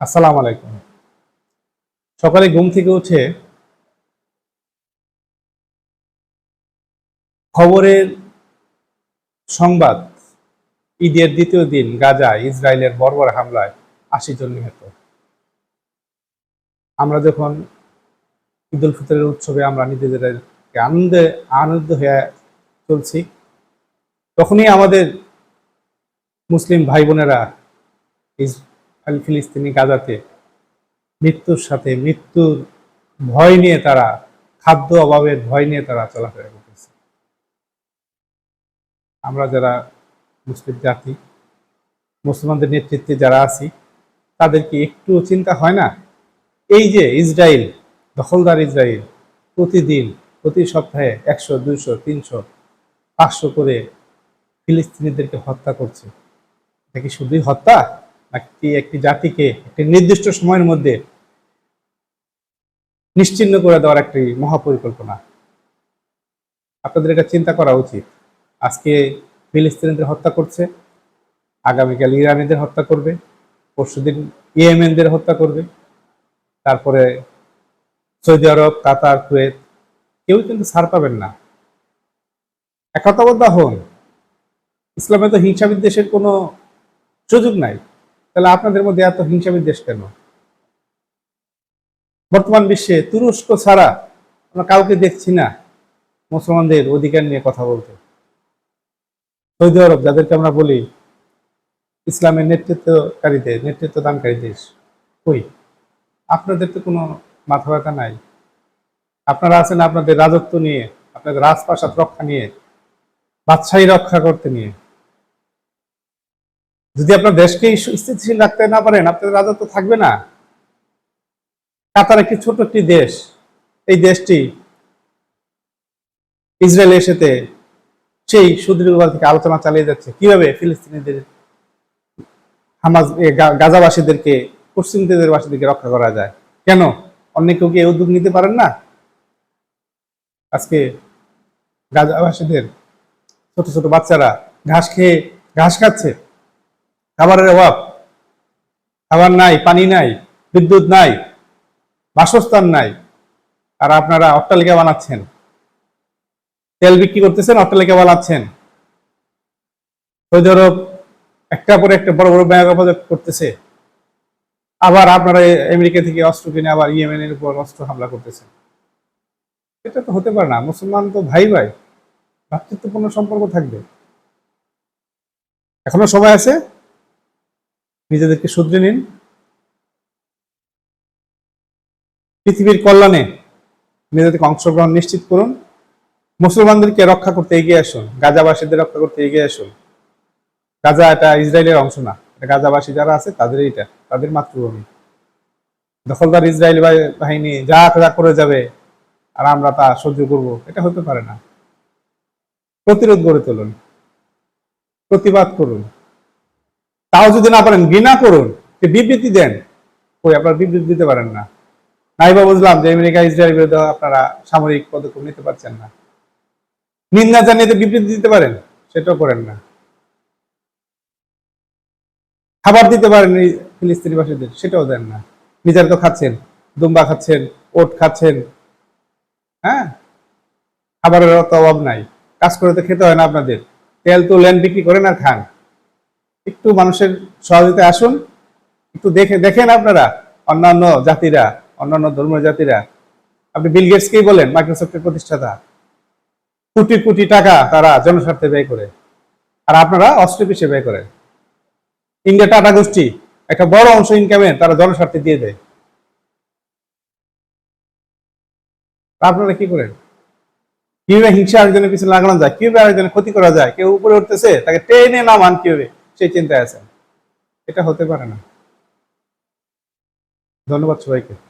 আসসালামু আলাইকুম। সকালে ঘুম থেকে উঠে খবরের সংবাদ, ঈদের দ্বিতীয় দিন গাজা ইসরায়েলের বর্বর হামলায় আশি জন নিহত। আমরা যখন ঈদ উল ফিতরের উৎসবে আমরা নিজেদেরকে আনন্দে আনন্দ হয়ে চলছি, তখনই আমাদের মুসলিম ভাই বোনেরা আল ফিলিস্তিনি গাজাতে মৃত্যুর সাথে, মৃত্যুর ভয় নিয়ে তারা, খাদ্য অভাবের ভয় নিয়ে তারা চলাফেরা করতেছে। আমরা যারা মুসলিম জাতি, মুসলমানদের নেতৃত্বে যারা আছি, তাদেরকে একটু চিন্তা হয় না? এই যে ইসরায়েল, দখলদার ইসরায়েল, প্রতিদিন, প্রতি সপ্তাহে একশো, দুইশো, তিনশো, পাঁচশো করে ফিলিস্তিনিদেরকে হত্যা করছে। এটা কি শুধুই হত্যা? নাকি একটি জাতিকে একটি নির্দিষ্ট সময়ের মধ্যে নিশ্চিন্ন করে দেওয়ার একটি মহাপরিকল্পনা। আপনাদের এটা চিন্তা করা উচিত। আজকে ফিলিস্তিনিদের হত্যা করছে, আগামীকাল ইরানিদের হত্যা করবে, পরশুদিন ইয়েমেনদের হত্যা করবে, তারপরে সৌদি আরব, কাতার, কুয়েত, কেউ কিন্তু ছাড় পাবেন না। একতাবদ্ধ হন। ইসলামে তো হিংসা বিদ্বেষের কোনো সুযোগ নাই। তাহলে আপনাদের মধ্যে এত হিংসা বিদ্বেষ কেন? বর্তমান বিশ্বে তুরস্ক ছাড়া আমরা কাউকে দেখছি না, মুসলমানদের অধিকার নিয়ে কথা বলতে। সৌদি আরব, যাদেরকে আমরা বলি ইসলামের নেতৃত্বকারীদের নেতৃত্ব দানকারী দেশ, কই? আপনাদের তো কোনো মাথা ব্যথা নাই। আপনারা আছেন আপনাদের রাজত্ব নিয়ে, আপনাদের রাজপ্রাসাদ রক্ষা নিয়ে, বাদশাহী রক্ষা করতে নিয়ে। যদি আপনার দেশকে স্থিতিশীল রাখতে না পারেন, আপনাদের রাজত্ব থাকবে না। কাতার একটি ছোট একটি দেশ। এই দেশটি ইসরায়েল এসেতে সেই সুদীর্ঘকাল থেকে আলোচনা চালিয়ে যাচ্ছে। কীভাবে ফিলিস্তিনিদের হামাজ গাজাবাসীদেরকে পশ্চিম তীরের বাসীদেরকে রক্ষা করা যায়? কেন? অন্য কেউ কি উদ্যোগ নিতে পারেন না? আজকে গাজাবাসীদের ছোট ছোট বাচ্চারা ঘাস খেয়ে, ঘাস খাচ্ছে। খাবারের অভাব। খাবার নাই, পানি নাই, বিদ্যুৎ নাই, বাসস্থান নাই। আর আপনারা অট্টালিকা বানাচ্ছেন। তেল বিক্রি করতেছেন, অট্টালিকা বানাচ্ছেন। সৌদি আরব একটা পরে একটা বড় বড় ব্যাগ প্রজেক্ট করতেছে। আবার আপনারা আমেরিকা থেকে অস্ত্র কিনে আবার ইয়েমেনের উপর অস্ত্র হামলা করতেছেন। এটা তো হতে পারে না। মুসলমান তো ভাই ভাই ভ্রাতৃত্বপূর্ণ সম্পর্ক থাকবে। এখনও সময় আছে? নিজেদেরকে শুধরে নিন। পৃথিবীর কল্যাণে নিজেদেরকে অংশগ্রহণ নিশ্চিত করুন। মুসলমানদেরকে রক্ষা করতে এগিয়ে আসুন। গাজাবাসীদের রক্ষা করতে এগিয়ে আসুন। গাজা এটা ইসরায়েলের অংশ না। এটা গাজাবাসী যারা আছে তাদের এটা। তাদের মাতৃভূমি। দখলদার ইসরায়েল বাহি- বাহিনী যা যা করে যাবে আর আমরা তা সহ্য করব, এটা হতে পারে না। প্রতিরোধ গড়ে তুলুন। প্রতিবাদ করুন। তাও যদি না পারেন, ঘৃণা করুন যে বিবৃতি দেন। কই, আপনারা বিবৃতি দিতে পারেন না। নাইবা বুঝলাম যে আমেরিকা ইসরায়েল বিরুদ্ধে আপনারা সামরিক পদক্ষেপ নিতে পারছেন না। নিন্দা জানিয়ে বিবৃতি দিতে পারেন, সেটাও করেন না। খাবার দিতে পারেন ফিলিস্তিনিবাসীদের সেটাও দেন না। নিজের তো খাচ্ছেন, দুম্বা খাচ্ছেন, ওট খাচ্ছেন। হ্যাঁ? খাবারের অত অভাব নাই। কাজ করে তো খেতে হয় না আপনাদের। তেল তো ল্যান্ড বিক্রি করেন আর খান। একটু মানুষের সহযোগিতায় আসুন। একটু দেখে, দেখেন আপনারা, অন্যান্য জাতিরা, অন্যান্য ধর্মের জাতিরা। আপনি বিল গেটসকেই বলেন? মাইক্রোসফটের প্রতিষ্ঠাতা। কোটি কোটি টাকা তারা জনস্বার্থে ব্যয় করে। আর আপনারা অস্ত্র পিছিয়ে ব্যয় করেন ইন্ডিয়া টাটা গোষ্ঠী, একটা বড় অংশ ইনকামের তারা জনস্বার্থে দিয়ে দেয়। আপনারা কি করেন? কীভাবে হিংসা আরেকজনের পিছনে লাগানো যায়? কীভাবে আরেকজনের ক্ষতি করা যায়? কেউ উপরে উঠতেছে, তাকে টেনে নামান কীভাবে? সেই চিন্তায় আছেন। এটা হতে পারে না। ধন্যবাদ সবাইকে।